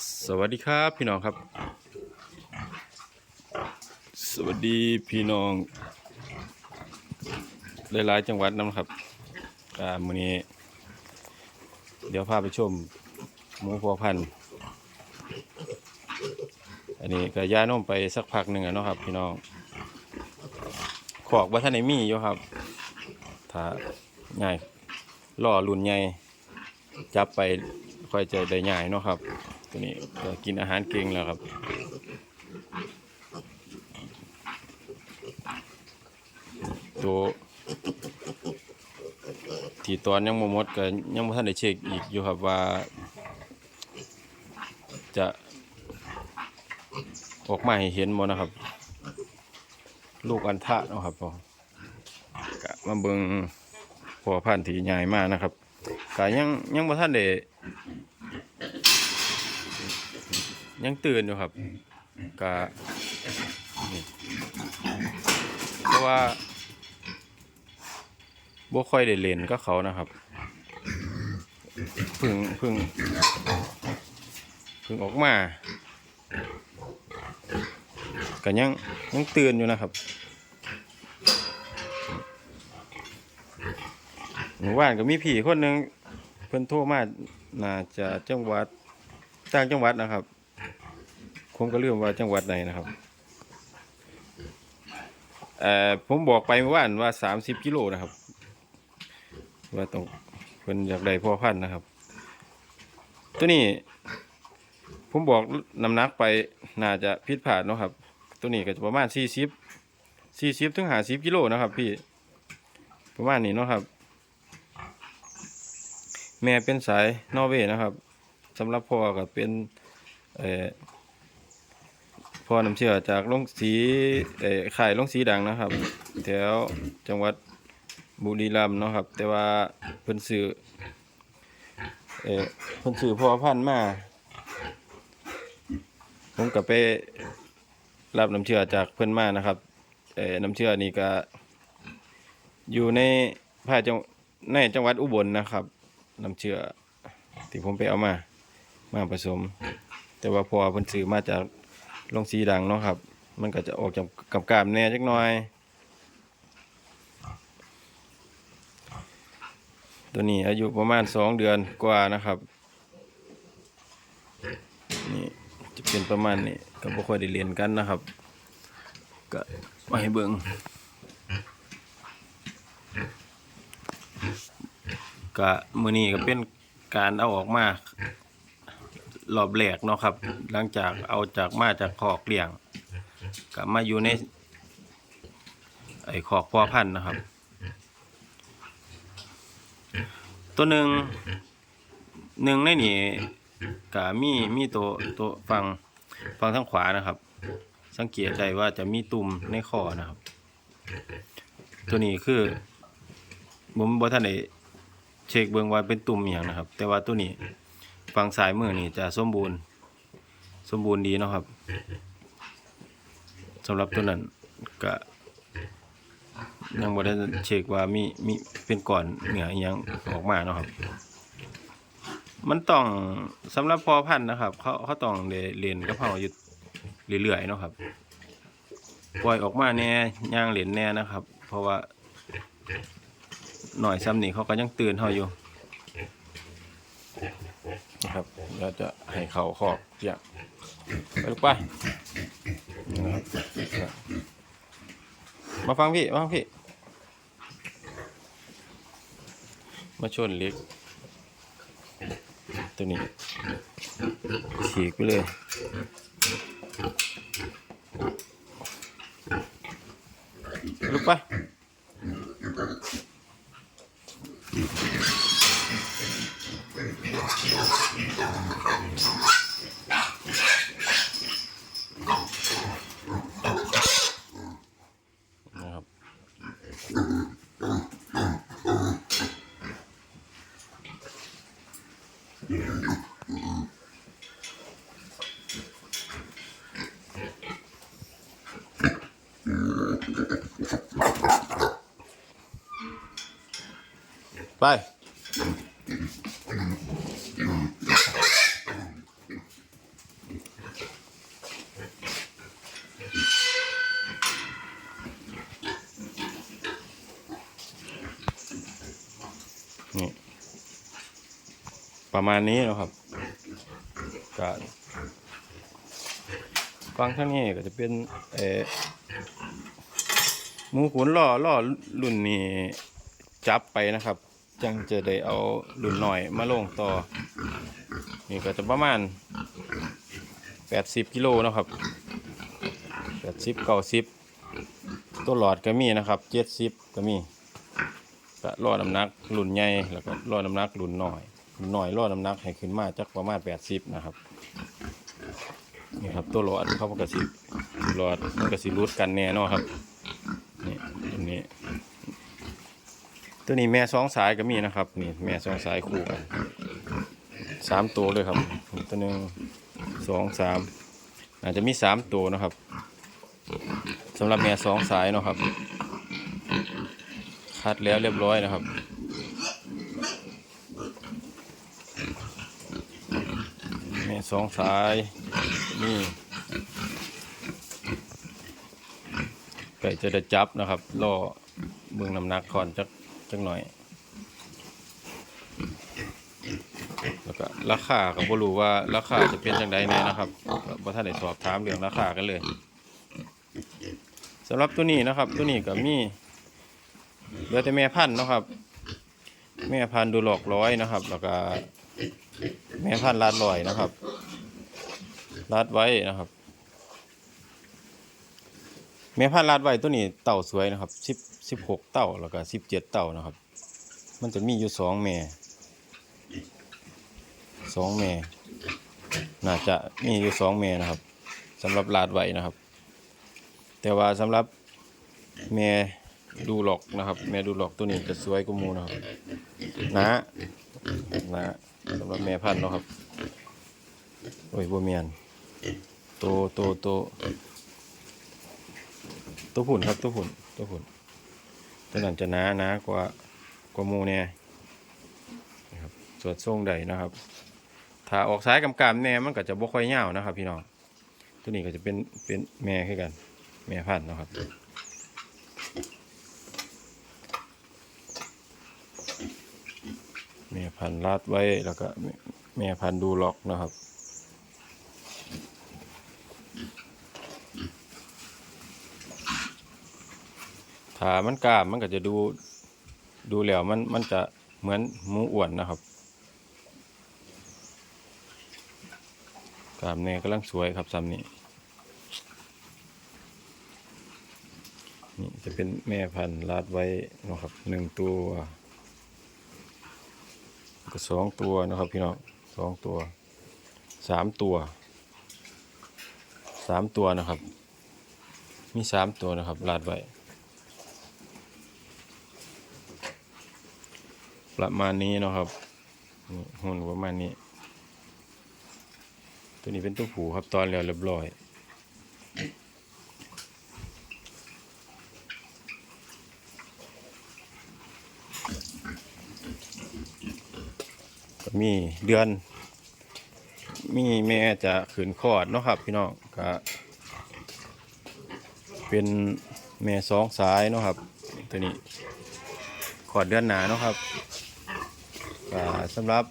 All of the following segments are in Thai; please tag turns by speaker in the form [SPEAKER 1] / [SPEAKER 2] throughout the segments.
[SPEAKER 1] สวัสดีครับพี่น้องครับ สวัสดีพี่น้องหลายๆจังหวัดนะครับอ่ามื้อนี้ เดี๋ยวพาไปชมหมูพอพันธุ์อันนี้ก็ย่านมไปสักพักหนึ่งอะเนาะครับ พี่น้องขอกว่าท่านไหนมีอยู่ครับ ถ้าง่ายล่อรุ่นใหญ่จับไปค่อยจะได้ง่ายเนาะครับ ตัวนี้ก็กินอาหารเก่งแล้วครับตัวที่ตอนยังบ่หมดก็ยังบ่ทันได้เช็คอีกอยู่ครับว่า จะออกมาให้เห็นบ่นะครับ ลูกอันทะนะครับพอก็มาเบิงพอพันธุ์ที่ใหญ่มากนะครับก็ยังยังบ่ทันได้ ยังตื่นอยู่ครับก็นี่เพราะว่าบ่ค่อยได้เล่นก็เขานะครับเพึ่งเพึ่งเพึ่งออกมาก็ยังยังตื่นอยู่นะครับหมู่บ้านก็มีพี่คนหนึ่งเพิ่นโทรมาน่าจะจังหวัดต่างจังหวัดนะครับ ผมก็เลืมว่าจังหวัดไหนนะครับเอ่อผมบอกไปเมื่อวานว่าสามสิบกิโลนะครับ ว่าต้องเพิ่นอยากได้พ่อพันธุ์นะครับ ตัวนี้ ผมบอกน้ำหนักไปน่าจะผิดพลาดเนาะครับ ตัวนี้ก็จะประมาณสี่สิบสี่สิบถึงห้าสิบกิโลนะครับพี่ประมาณนี้เนาะครับ แม่เป็นสายนอร์เวย์นะครับสำหรับพ่อก็เป็นเอ่อ พ่อน้ำเชื่อจากลงสีเอ่อขายลงสีดังนะครับแถวจังหวัดบุรีรัมย์เนาะครับ แต่ว่าเพิ่นซื้อเอ่อเพิ่นซื้อพ่อพันธุ์มาผมก็ไปรับน้ำเชื่อจากเพิ่นมานะครับเอ่อน้ำเชื่อนี่ก็ อยู่ในภาคจังในจังหวัดอุบลนะครับ น้ำเชื่อที่ผมไปเอามามาผสม แต่ว่าพอเพิ่นซื้อมาจาก ลงสีดังเนาะครับ มันก็จะออกจากกับกามแน่จักหน่อย ตัวนี้อายุประมาณสองเดือนกว่านะครับ นี่จะเป็นประมาณนี้ก็บ่ค่อยได้เรียนกันนะครับก็มาให้เบิ่งก็มื้อนี้ก็เป็นการเอาออกมา รอบแรกเนาะครับ หลังจากเอาจากมาจากคอกเลี้ยงกลับมาอยู่ใน ไอ้คอกพ่อพันธุ์นะครับ ตัวหนึ่งหนึ่งในนี่ก็มีมีตัวตัวฟังฟังทางขวานะครับ สังเกตได้ว่าจะมีตุ่มในคอนะครับ ตัวนี้คือผมบ่ท่านได้เช็คเบิ่งว่าเป็นตุ่มอหย่างนะครับ แต่ว่าตัวนี้ ฝั่งซ้ายมือนี่จะสมบูรณ์ สมบูรณ์ดีเนาะครับสำหรับตัวนั้นก็ยังบ่ได้เช็คว่ามีมีเป็นก่อนเหนืออยังออกมาเนาะครับ มันต้องสำหรับพอพันนะครับ เขาเขาต้องเรียนกับเขาอยู่เรื่อยๆเนาะครับ ปล่อยออกมาแน่ย่างเหรียญแน่นะครับ เพราะว่าหน่อยซ้ำนี่เขาก็ยังตื่นเขาอยู่ นะครับเดี๋ยวจะให้เขาขอกเจียงไปลูกไปนะครับมาฟังพี่ มาฟังพี่ มาชนเล็ก ตัวนี้ฉีกไปเลยลูกไป นะครับ ไป ประมาณนี้นะครับก็ฟังข้างนี้ก็จะเป็นเอหมูขุนล่อล่อรุ่นนี้จับไปนะครับ จังจะได้เอารุ่นหน่อยมาลงต่อ นี่ก็จะประมาณ 80กิโลนะครับ80 90ตัวหลอดก็มีนะครับ70ก็มีก็ล่อน้ำหนักรุ่นใหญ่แล้วก็ล่อน้ำหนักรุ่นน้อย รุ่อยล่อน้ำหนักให้ขึ้นมาจักประมาณ80นะครับนี่ครับตัวหลอดเขาก็สิหลอดมันกสิรูดกันแน่เนอนครับนี่ตัวนี้ ตัวนี้แม่สองสายก็มีนะครับนี่แม่สองสายคู่กันสามตัวเลยครับตัวหนึ่งสองสามอาจจะมีสามตัวนะครับสำหรับแม่สองสายเนาะครับคัดแล้วเรียบร้อยนะครับ แม่ สองสาย นี่ไก่จะได้จับนะครับล่อเบื้องน้ำหนักก่อนจักจักหน่อย แล้วก็ราคาก็บ่รู้ว่าราคาจะเป็นจังใดแน่นะครับบ่ทันได้สอบถามเรื่องราคากันเลยสำหรับตัวนี้นะครับ ตัวนี้ก็มีเหลือแต่แม่พันธุ์นะครับ แม่พันธุ์ดูหลอกร้อยนะครับ แล้วก็แม่พันธุ์ลาดลอยนะครับ ลาดไว้นะครับ แม่พันธ์ลาดไว้ตัวนี้เต่าสวยนะครับสิบสิบหกเต่าแล้วก็สิบเจ็ดเต่านะครับ มันจะมีอยู่สองแม่สองแม่น่าจะมีอยู่สองแม่นะครับสำหรับลาดไว้นะครับ แต่ว่าสำหรับแม่ดูหลอกนะครับ แม่ดูหลอกตัวนี้จะสวยกว่ามูนะครับนะนะสำหรับแม่พันธุ์นะครับโอ้ยบัวเมียน ตโตโตตัวหุ่นครับตัวหุ่นตัวหุ่นตัวนั้นจะหนาหนากว่ากว่ามูเนี่ยนะครับสวดทรงใดนะครับ ถ้าออกสายกำกามแน่มันก็จะบ่ค่อยเหี่ยวนะครับ พี่น้องตัวนี้ก็จะเป็นเป็นแม่ขึ้นกัน แม่พันธุ์นะครับแม่พันธุ์ลาดไว้แล้วก็แม่แม่พันธุ์ดูล็อกนะครับ ถ้ามันกล้ามมันก็จะดูดูแล้วมันมันจะเหมือนหมูอ้วนนะครับกล้ามเนี่ยกำลังสวยครับซ้ำนี้นี่จะเป็นแม่พันธุ์ลาดไว้นะครับหนึ่งตัวก็สองตัวนะครับพี่น้องสองตัวสามตัวสามตัวนะครับ มีสามตัวนะครับลาดไว้ ประมาณนี้นะครับนี่หุ่นประมาณนี้ ตัวนี้เป็นตัวผูครับตอนแล้วเรียบร้อยก็มีเดือน มีแม่จะขืนคลอดเนาะครับ พี่น้องก็เป็นแม่สองสายเนาะครับ ตัวนี้ขอดเดือนหนาเนาะครับ ก็สำหรับ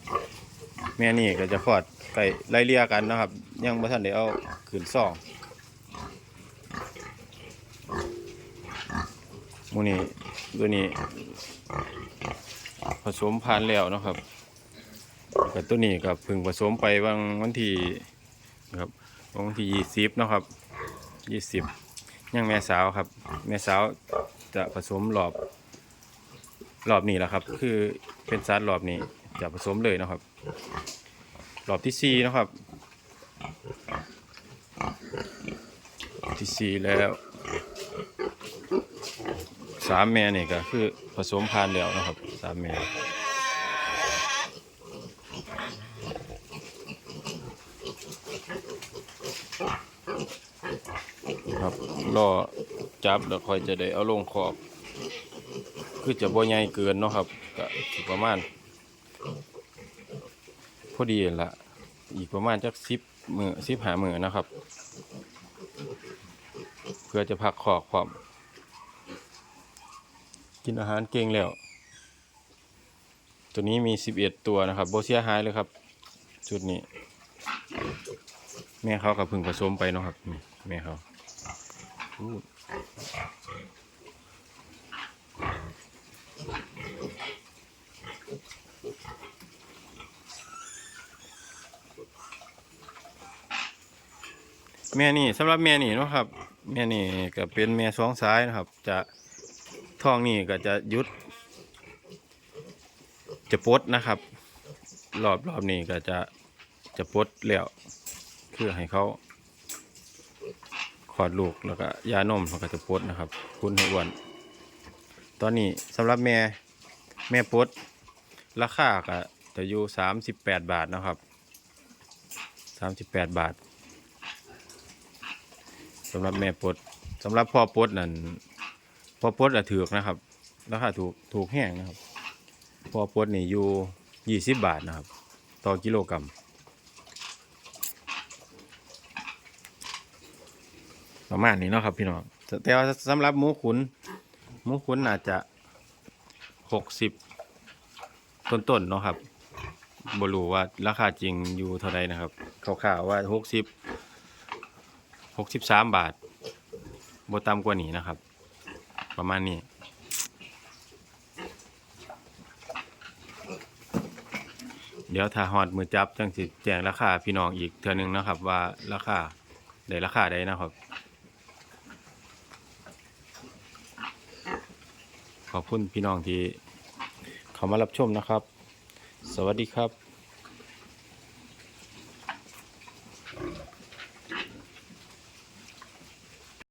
[SPEAKER 1] แม่นี่ก็จะคลอดไก่ไล่เลี่ยกันนะครับ ยังบ่ทันได้เอาขืนซ่องมูนี่ตัวนี้ ผสมพันธุ์แล้วนะครับกับตัวนี้กับพึ่งผสมไปวันวันที่นะครับวันที่ยี่สิบนะครับยี่สิบยังแม่สาวครับ แม่สาวจะผสมรอบ รอบนี้แหละครับ คือเป็นซัดรอบนี้จะผสมเลยนะครับ รอบที่สี่นะครับ ที่สี่แล้วสามแม่นี่ก็คือผสมพันแล้วนะครับสามแม่ครับรอจับแล้วค่อยจะได้เอาลงขอบ คือจะบ่ใหญ่เกินเนาะครับก็ประมาณพอดีละอีกประมาณจักสิบมือสิบหามือนะครับ เพื่อจะพักขอกความกินอาหารเก่งแล้ว ตัวนี้มีสิบเอ็ดตัวนะครับโบเสียหายเลยครับ จุดนี้ แม่เขากับพึ่งผสมไปเนาะครับแม่เขา แม่นี่สำหรับแม่นี่เนาะครับ แม่นี่ก็เป็นแม่สองสายนะครับ จะท้องนี่ก็จะยุด จะปดนะครับ รอบรอบนี้ก็จะจะปดแล้วคือให้เขาขอดลูกแล้วก็ยานมแล้วก็จะปดนะครับ คุณให้อ้วน ตอนนี้สำหรับแม่แม่ปลดราคาก็จะอยู่สามสิบแปดบาทนะครับสามสิบแปดบาทสำหรับแม่ปลดสำหรับพ่อปลดนั่นพ่อปลดอะถือกนะครับ ราคาถูกถูกแห้งนะครับพ่อปลดนี่อยู่ยี่สิบบาทนะครับ ต่อกิโลกรัมประมาณนี้เนาะครับพี่น้องแต่แต่ว่าสำหรับหมูขุน มูขุนอาจจะหกสิบต้นๆเนาะครับบรูว่าราคาจริงอยู่เท่าไรนะครับข่าวๆว่าหกสิบหกสิบสามบาทบต่ำกว่านี้นะครับ ประมาณนี้เดี๋ยวถ้าฮอดมือจับจังสิแจ้งราคาพี่น้องอีกเทื่อนึงนะครับ ว่าราคาได้ราคาใดนะครับ ขอบคุณพี่น้องที่เข้ามารับชมนะครับ สวัสดีครับ